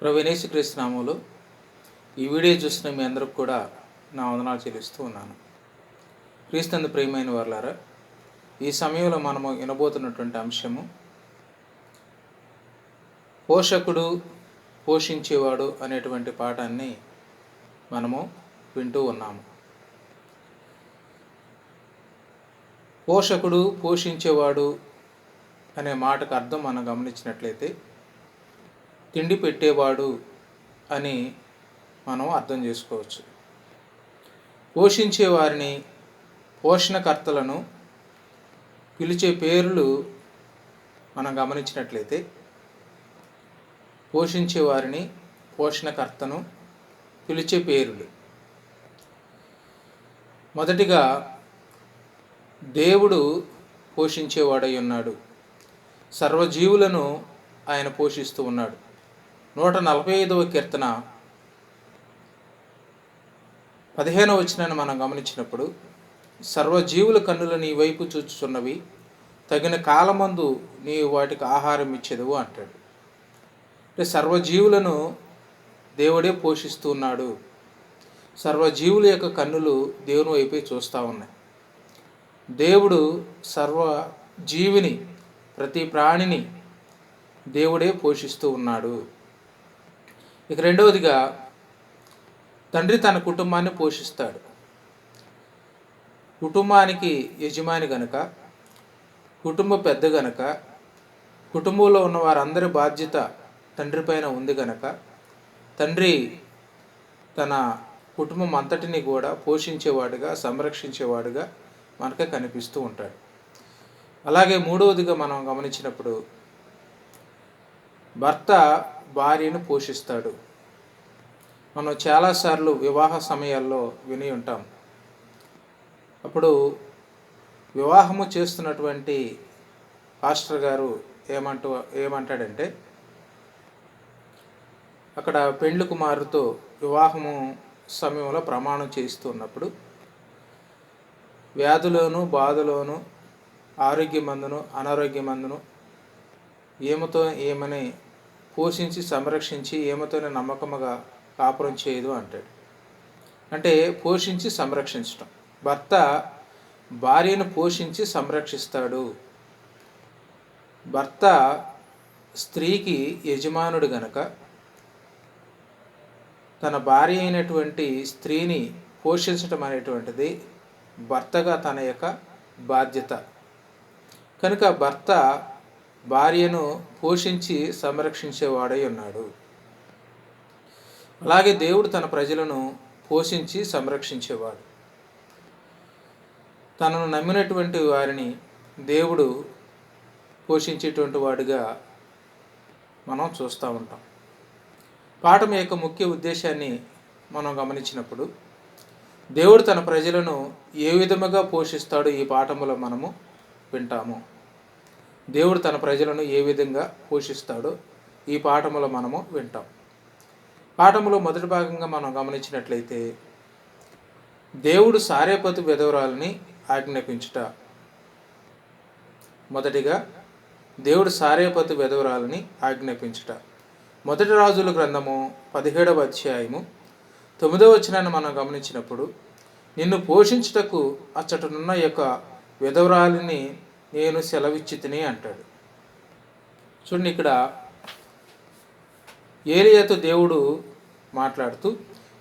ప్రవీణేశ్ కృష్ణనామములు ఈ వీడియో చూసిన మీ అందరికి కూడా నా వందనాలు చెల్లిస్తూ ఉన్నాను. క్రీస్తునందు ప్రియమైన వర్లారా ఈ సమయంలో మనము వినబోతున్నటువంటి అంశము పోషకుడు పోషించేవాడు అనేటువంటి పాఠాన్ని మనము వింటూ ఉన్నాము. పోషకుడు పోషించేవాడు అనే మాటకు అర్థం మనం గమనించినట్లయితే తిండి పెట్టేవాడు అని మనం అర్థం చేసుకోవచ్చు. పోషించే వారిని పోషణకర్తలను పిలిచే పేర్లు మనం గమనించినట్లయితే పోషించే వారిని పోషణకర్తను పిలిచే పేరులు. మొదటిగా దేవుడు పోషించేవాడై ఉన్నాడు. సర్వజీవులను ఆయన పోషిస్తూ ఉన్నాడు. నూట నలభై ఐదవ కీర్తన పదిహేనవ వచనాన్ని మనం గమనించినప్పుడు సర్వజీవుల కన్నులు నీ వైపు చూచుచున్నవి తగిన కాలమందు నీ వాటికి ఆహారం ఇచ్చేదవు అంటాడు. అంటే సర్వజీవులను దేవుడే పోషిస్తూ ఉన్నాడు సర్వజీవుల యొక్క కన్నులు దేవుని వైపే చూస్తూ ఉన్నాయి. దేవుడు సర్వ జీవిని ప్రతి ప్రాణిని దేవుడే పోషిస్తూ ఉన్నాడు. ఇక రెండవదిగా తండ్రి తన కుటుంబాన్ని పోషిస్తాడు. కుటుంబానికి యజమాని గనక కుటుంబ పెద్ద గనక కుటుంబంలో ఉన్న వారందరి బాధ్యత తండ్రి పైన ఉంది గనక తండ్రి తన కుటుంబం అంతటిని కూడా పోషించేవాడుగా సంరక్షించేవాడుగా మనకు కనిపిస్తూ ఉంటాడు. అలాగే మూడవదిగా మనం గమనించినప్పుడు భర్త భార్యను పోషిస్తాడు. మనం చాలాసార్లు వివాహ సమయాల్లో విని ఉంటాం. అప్పుడు వివాహము చేస్తున్నటువంటి పాస్టర్ గారు ఏమంటూ ఏమంటాడంటే అక్కడ పెండ్లు కుమారుతో వివాహము సమయంలో ప్రమాణం చేస్తున్నప్పుడు వ్యాధులోను బాధలోను ఆరోగ్యమందును అనారోగ్యమందును ఏమతో ఏమని పోషించి సంరక్షించి ఏమతోనే నమ్మకముగా కాపురం చేయదు అంటాడు. అంటే పోషించి సంరక్షించటం. భర్త భార్యను పోషించి సంరక్షిస్తాడు. భర్త స్త్రీకి యజమానుడు గనక తన భార్య అయినటువంటి స్త్రీని పోషించటం అనేటువంటిది భర్తగా తన యొక్క బాధ్యత. కనుక భర్త భార్యను పోషించి సంరక్షించేవాడై ఉన్నాడు. అలాగే దేవుడు తన ప్రజలను పోషించి సంరక్షించేవాడు. తనను నమ్మినటువంటి వారిని దేవుడు పోషించేటువంటి వాడిగా మనం చూస్తూ ఉంటాం. పాఠం యొక్క ముఖ్య ఉద్దేశాన్ని మనం గమనించినప్పుడు దేవుడు తన ప్రజలను ఏ విధముగా పోషిస్తాడో ఈ పాఠములో మనము వింటాము. దేవుడు తన ప్రజలను ఏ విధంగా పోషిస్తాడో ఈ పాఠములో మనము వింటాం. పాఠములో మొదటి భాగంగా మనం గమనించినట్లయితే దేవుడు సారేపతి విధవరాలని ఆజ్ఞాపించుట. మొదటిగా దేవుడు సారేపతి విధవరాలని ఆజ్ఞాపించుట. మొదటి రాజుల గ్రంథము పదిహేడవ అధ్యాయము తొమ్మిదవ వచనాన్ని మనం గమనించినప్పుడు నిన్ను పోషించుటకు అచ్చటనున్న యొక్క విధవరాలిని నేను సెలవిచ్చి తిని అంటాడు. చూడండి ఇక్కడ ఏలియాతో దేవుడు మాట్లాడుతూ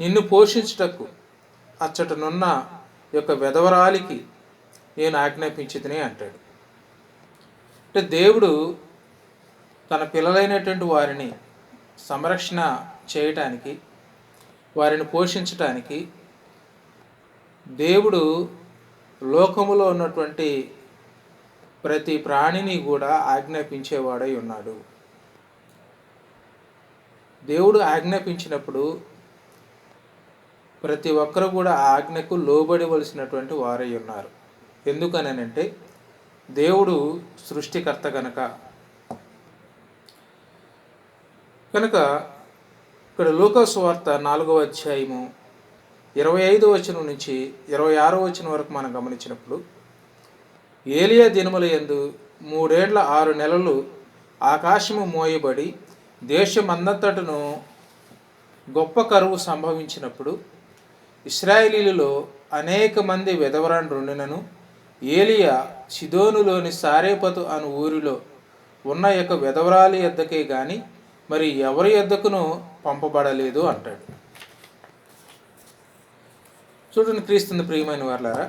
నిన్ను పోషించుటకు అచ్చటనున్న యొక్క వెధవరాలికి నేను ఆజ్ఞాపించి తిని అంటాడు. అంటే దేవుడు తన పిల్లలైనటువంటి వారిని సంరక్షణ చేయటానికి వారిని పోషించటానికి దేవుడు లోకములో ఉన్నటువంటి ప్రతి ప్రాణిని కూడా ఆజ్ఞాపించేవాడై ఉన్నాడు. దేవుడు ఆజ్ఞాపించినప్పుడు ప్రతి ఒక్కరు కూడా ఆ ఆజ్ఞకు లోబడివలసినటువంటి వారై ఉన్నారు. ఎందుకనంటే దేవుడు సృష్టికర్త కనుక కనుక ఇక్కడ లోకస్ వార్త నాలుగవ అధ్యాయము ఇరవై ఐదో వచనం నుంచి ఇరవై ఆరో వచనం వరకు మనం గమనించినప్పుడు ఏలియా దినముల యందు మూడేండ్ల ఆరు నెలలు ఆకాశము మోయబడి దేశమందంతటను గొప్ప కరువు సంభవించినప్పుడు ఇస్రాయేలీలలో అనేక మంది విధవరాండ్రుండినను ఏలియా సిదోనులోని సారేపతు అను ఊరిలో ఉన్న యొక్క విధవరాలి ఎద్దకే గాని మరి ఎవరి ఎద్దకును పంపబడలేదు అంటాడు. చూడండి క్రీస్తుంది ప్రియమైన వాళ్ళారా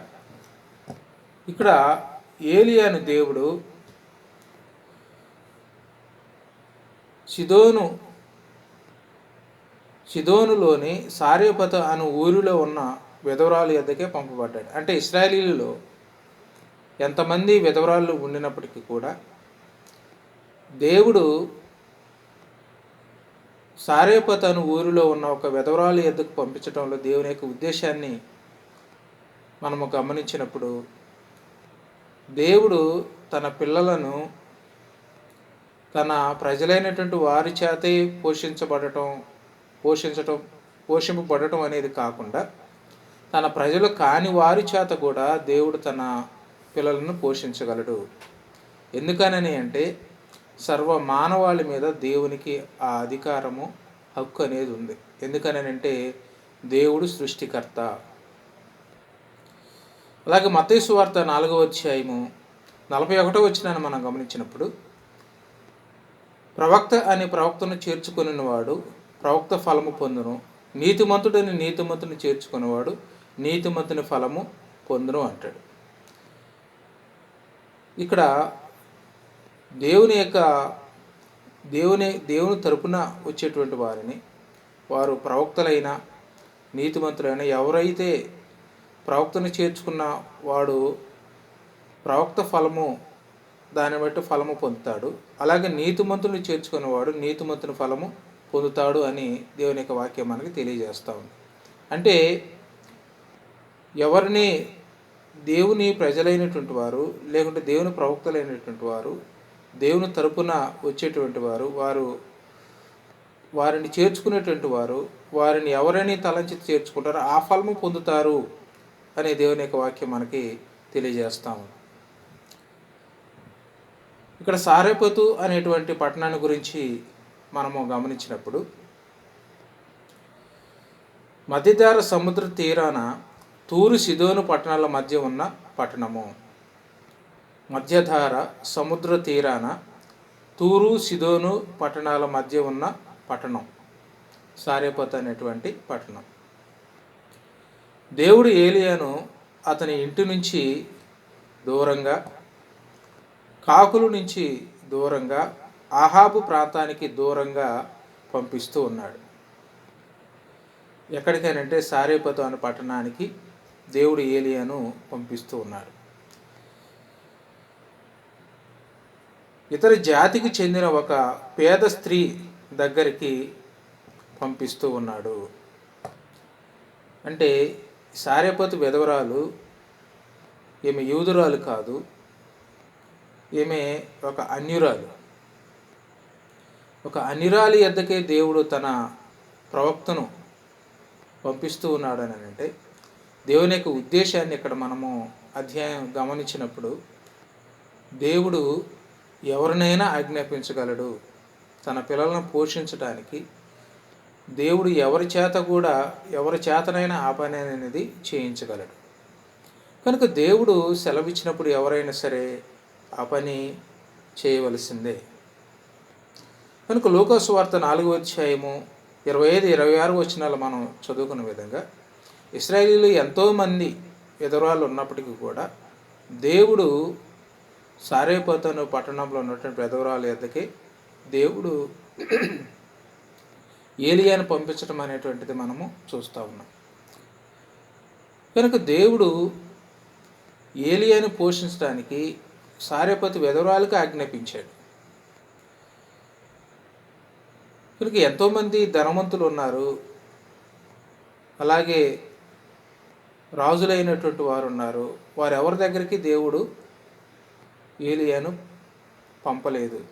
ఇక్కడ ఏలియాను దేవుడు సిదోను సిదోనులోని సారేపత అను ఊరిలో ఉన్న విధవరాలు ఎద్దకే పంపబడ్డాడు. అంటే ఇస్రాయలీలలో ఎంతమంది విధవరాళ్ళు ఉండినప్పటికీ కూడా దేవుడు సారేపత అను ఊరిలో ఉన్న ఒక విధవరాలు ఎద్దకు పంపించడంలో దేవుని యొక్క ఉద్దేశాన్ని మనము గమనించినప్పుడు దేవుడు తన పిల్లలను తన ప్రజలైనటువంటి వారి చేతే పోషించబడటం పోషించటం పోషింపబడటం అనేది కాకుండా తన ప్రజలు కాని వారి చేత కూడా దేవుడు తన పిల్లలను పోషించగలడు. ఎందుకనని అంటే సర్వ మానవాళి మీద దేవునికి ఆ అధికారము హక్కు అనేది ఉంది. ఎందుకనని అంటే దేవుడు సృష్టికర్త. అలాగే మతేసు వార్త నాలుగవ అధ్యాయము నలభై ఒకటో వచ్చినాన్ని మనం గమనించినప్పుడు ప్రవక్త అనే ప్రవక్తను చేర్చుకుని వాడు ప్రవక్త ఫలము పొందును. నీతిమంతుడని నీతిమంతుని చేర్చుకునేవాడు నీతిమంతుని ఫలము పొందును అంటాడు. ఇక్కడ దేవుని యొక్క దేవుని దేవుని తరపున వచ్చేటువంటి వారిని వారు ప్రవక్తలైన నీతిమంతులైన ఎవరైతే ప్రవక్తను చేర్చుకున్న వాడు ప్రవక్త ఫలము దాన్ని బట్టి ఫలము పొందుతాడు. అలాగే నీతిమంతుని చేర్చుకున్నవాడు నీతిమంతుని ఫలము పొందుతాడు అని దేవుని యొక్క వాక్యం మనకి తెలియజేస్తూ ఉంది. అంటే ఎవరిని దేవుని ప్రజలైనటువంటి వారు లేకుంటే దేవుని ప్రవక్తలైనటువంటి వారు దేవుని తరపున వచ్చేటువంటి వారు వారు వారిని చేర్చుకునేటువంటి వారు వారిని ఎవరైనా తలంచి చేర్చుకుంటారో ఆ ఫలము పొందుతారు. అనే దేవుని యొక్క వాక్యం మనకి తెలియజేస్తాము. ఇక్కడ సారేపతు అనేటువంటి పట్టణాన్ని గురించి మనము గమనించినప్పుడు మధ్యధార సముద్ర తీరాన తూరు సిదోను పట్టణాల మధ్య ఉన్న పట్టణము. మధ్యధార సముద్ర తీరాన తూరు సిదోను పట్టణాల మధ్య ఉన్న పట్టణం. సారేపత్ అనేటువంటి పట్టణం. దేవుడు ఏలియాను అతని ఇంటి నుంచి దూరంగా కాకులు నుంచి దూరంగా ఆహాబు ప్రాంతానికి దూరంగా పంపిస్తూ ఉన్నాడు. ఎక్కడికైనంటే సారేపతు అనే పట్టణానికి దేవుడు ఏలియాను పంపిస్తూ ఉన్నాడు. ఇతర జాతికి చెందిన ఒక పేద స్త్రీ దగ్గరికి పంపిస్తూ ఉన్నాడు. అంటే సారేపతి విధవరాలు ఈమె యూదురాలు కాదు ఈమె ఒక అన్యురాలు. ఒక అన్యురాలి ఎద్దకే దేవుడు తన ప్రవక్తను పంపిస్తూ ఉన్నాడు అని అంటే దేవుని యొక్క ఉద్దేశాన్ని ఇక్కడ మనము అధ్యాయం గమనించినప్పుడు దేవుడు ఎవరినైనా ఆజ్ఞాపించగలడు. తన పిల్లలను పోషించడానికి దేవుడు ఎవరి చేత కూడా ఎవరి చేతనైనా ఆ పని అనేది చేయించగలడు. కనుక దేవుడు సెలవిచ్చినప్పుడు ఎవరైనా సరే ఆ పని చేయవలసిందే. కనుక లోకాసు వార్త నాలుగో అధ్యాయము ఇరవై ఐదు ఇరవై ఆరు వచనాలు మనం చదువుకున్న విధంగా ఇస్రాయేలీలు ఎంతోమంది ఎదురాళ్ళు ఉన్నప్పటికీ కూడా దేవుడు సారేపోతను పట్టణంలో ఉన్నటువంటి పెదవరాలు ఎద్దకి దేవుడు ఏలియాను పంపించడం అనేటువంటిది మనము చూస్తూ ఉన్నాం. కనుక దేవుడు ఏలియాను పోషించడానికి సారేపతి వెధవరాలకు ఆజ్ఞాపించాడు. కనుక ఎంతోమంది ధనవంతులు ఉన్నారు. అలాగే రాజులైనటువంటి వారు ఉన్నారు. వారు ఎవరి దగ్గరికి దేవుడు ఏలియాను పంపలేదు.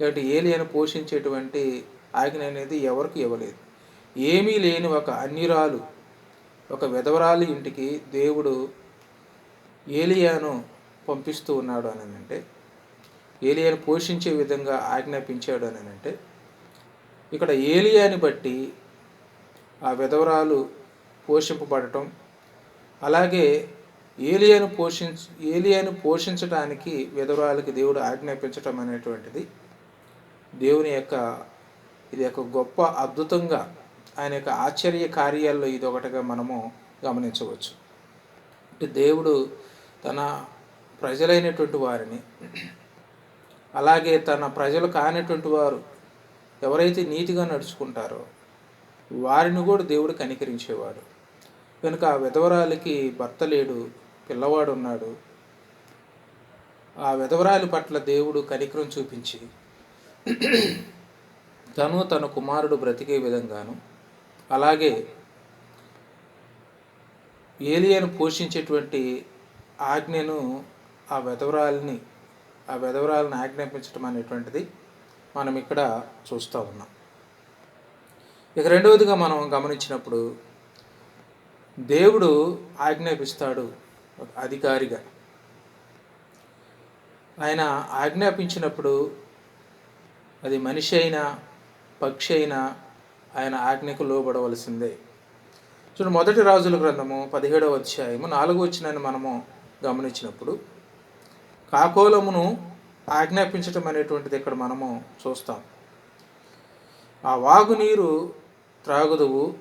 లేదంటే ఏలియాను పోషించేటువంటి ఆజ్ఞ అనేది ఎవరికి ఇవ్వలేదు. ఏమీ లేని ఒక అన్యురాలు ఒక విధవరాలు ఇంటికి దేవుడు ఏలియాను పంపిస్తూ ఉన్నాడు అని అంటే ఏలియాను పోషించే విధంగా ఆజ్ఞాపించాడు అని అంటే ఇక్కడ ఏలియాని బట్టి ఆ విధవరాలు పోషింపబడటం అలాగే ఏలియాను పోషించ ఏలియాను పోషించడానికి విధవరాలకి దేవుడు ఆజ్ఞాపించటం అనేటువంటిది దేవుని యొక్క ఇది ఒక గొప్ప అద్భుతంగా ఆయన యొక్క ఆశ్చర్య కార్యాల్లో ఇది ఒకటిగా మనము గమనించవచ్చు. అంటే దేవుడు తన ప్రజలైనటువంటి వారిని అలాగే తన ప్రజలు కానటువంటి వారు ఎవరైతే నీతిగా నడుచుకుంటారో వారిని కూడా దేవుడు కనికరించేవాడు. కనుక ఆ విధవరాలకి భర్త లేడు పిల్లవాడు ఉన్నాడు. ఆ విధవరాలి పట్ల దేవుడు కనికరం చూపించి తను తన కుమారుడు బ్రతికే విధంగాను అలాగే ఏలియను పోషించేటువంటి ఆజ్ఞను ఆ వెధవరాలని ఆ వెధవరాలను ఆజ్ఞాపించడం అనేటువంటిది మనం ఇక్కడ చూస్తూ ఉన్నాం. ఇక రెండవదిగా మనం గమనించినప్పుడు దేవుడు ఆజ్ఞాపిస్తాడు అధికారిగా. ఆయన ఆజ్ఞాపించినప్పుడు అది మనిషి అయినా పక్షి అయినా ఆయన ఆజ్ఞకు లోబడవలసిందే. చూడండి మొదటి రాజుల గ్రంథము పదిహేడవ అధ్యాయము నాలుగు వచ్చినని మనము గమనించినప్పుడు కాకోలమును ఆజ్ఞాపించటం అనేటువంటిది ఇక్కడ మనము చూస్తాం. ఆ వాగునీరు త్రాగుదువు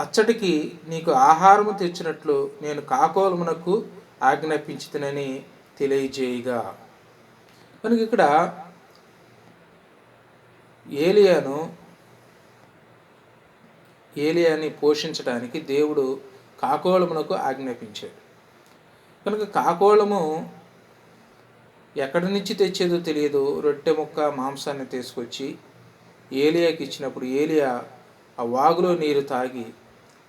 అచ్చటికి నీకు ఆహారము తెచ్చినట్లు నేను కాకోలమునకు ఆజ్ఞాపించుతునని తెలియజేయగా. మనకి ఇక్కడ ఏలియాను ఏలియాని పోషించడానికి దేవుడు కాకోళమునకు ఆజ్ఞాపించాడు. కనుక కాకోళము ఎక్కడి నుంచి తెచ్చేదో తెలియదు. రొట్టె ముక్క మాంసాన్ని తీసుకొచ్చి ఏలియాకి ఇచ్చినప్పుడు ఏలియా ఆ వాగులో నీరు తాగి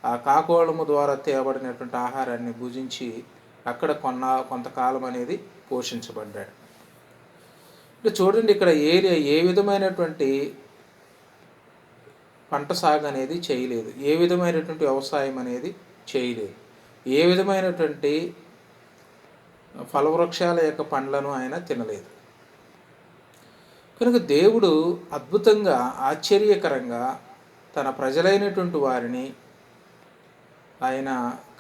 ఆ కాకోళము ద్వారా తేబడినటువంటి ఆహారాన్ని భుజించి అక్కడ కొన్న కొంతకాలం అనేది పోషించబడ్డాడు. అంటే చూడండి ఇక్కడ ఏరియా ఏ విధమైనటువంటి పంట సాగు అనేది చేయలేదు. ఏ విధమైనటువంటి వ్యవసాయం అనేది చేయలేదు. ఏ విధమైనటువంటి ఫలవృక్షాల యొక్క పండ్లను ఆయన తినలేదు. కనుక దేవుడు అద్భుతంగా ఆశ్చర్యకరంగా తన ప్రజలైనటువంటి వారిని ఆయన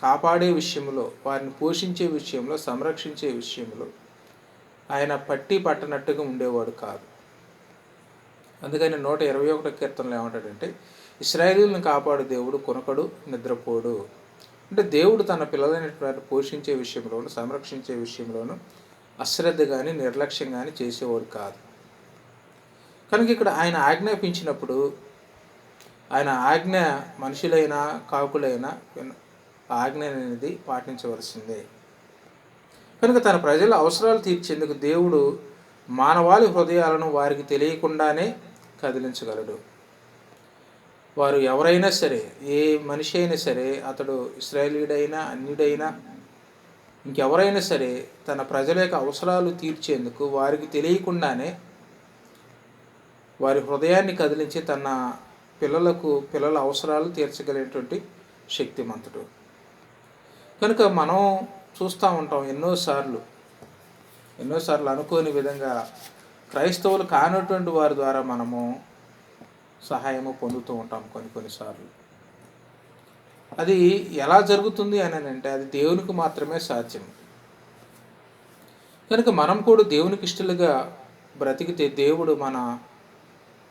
కాపాడే విషయంలో వారిని పోషించే విషయంలో సంరక్షించే విషయంలో ఆయన పట్టి పట్టనట్టుగా ఉండేవాడు కాదు. అందుకని నూట ఇరవై ఒకటో కీర్తనలు ఏమంటాడంటే ఇస్రాయేలీలను కాపాడు దేవుడు కొనకడు నిద్రపోడు. అంటే దేవుడు తన పిల్లలైనటువంటి పోషించే విషయంలోను సంరక్షించే విషయంలోను అశ్రద్ధ కానీ నిర్లక్ష్యం కానీ చేసేవాడు కాదు. కనుక ఇక్కడ ఆయన ఆజ్ఞాపించినప్పుడు ఆయన ఆజ్ఞ మనుషులైనా కాకులైనా ఆజ్ఞ అనేది పాటించవలసిందే. కనుక తన ప్రజల అవసరాలు తీర్చేందుకు దేవుడు మానవాళి హృదయాలను వారికి తెలియకుండానే కదిలించగలడు. వారు ఎవరైనా సరే ఏ మనిషి అయినా సరే అతడు ఇస్రాయలీడైనా అన్యుడైనా ఇంకెవరైనా సరే తన ప్రజల యొక్క అవసరాలు తీర్చేందుకు వారికి తెలియకుండానే వారి హృదయాన్ని కదిలించి తన పిల్లలకు పిల్లల అవసరాలు తీర్చగలిగినటువంటి శక్తిమంతుడు. కనుక మనం చూస్తూ ఉంటాం ఎన్నోసార్లు. ఎన్నోసార్లు అనుకోని విధంగా క్రైస్తవులు కానటువంటి వారి ద్వారా మనము సహాయము పొందుతూ ఉంటాం కొన్ని కొన్నిసార్లు అది ఎలా జరుగుతుంది అని అంటే అది దేవునికి మాత్రమే సాధ్యం. కనుక మనం కూడా దేవునికి ఇష్టలుగా బ్రతికితే దేవుడు మన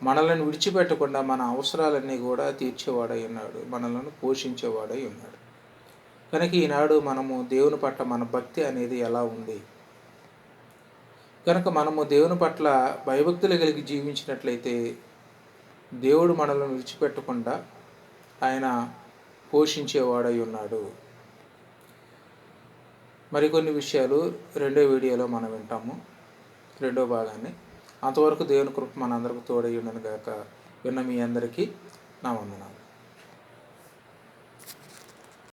మనలను విడిచిపెట్టకుండా మన అవసరాలన్నీ కూడా తీర్చేవాడై ఉన్నాడు మనలను పోషించేవాడై ఉన్నాడు. కనుక ఈనాడు మనము దేవుని పట్ల మన భక్తి అనేది ఎలా ఉంది? కనుక మనము దేవుని పట్ల భయభక్తులు కలిగి జీవించినట్లయితే దేవుడు మనల్ని విడిచిపెట్టకుండా ఆయన పోషించేవాడై ఉన్నాడు. మరికొన్ని విషయాలు రెండో వీడియోలో మనం వింటాము. రెండో భాగాన్ని. అంతవరకు దేవుని కృప మనందరికి తోడై ఉండను గాక. విన్న మీ అందరికీ నా వందనాలు.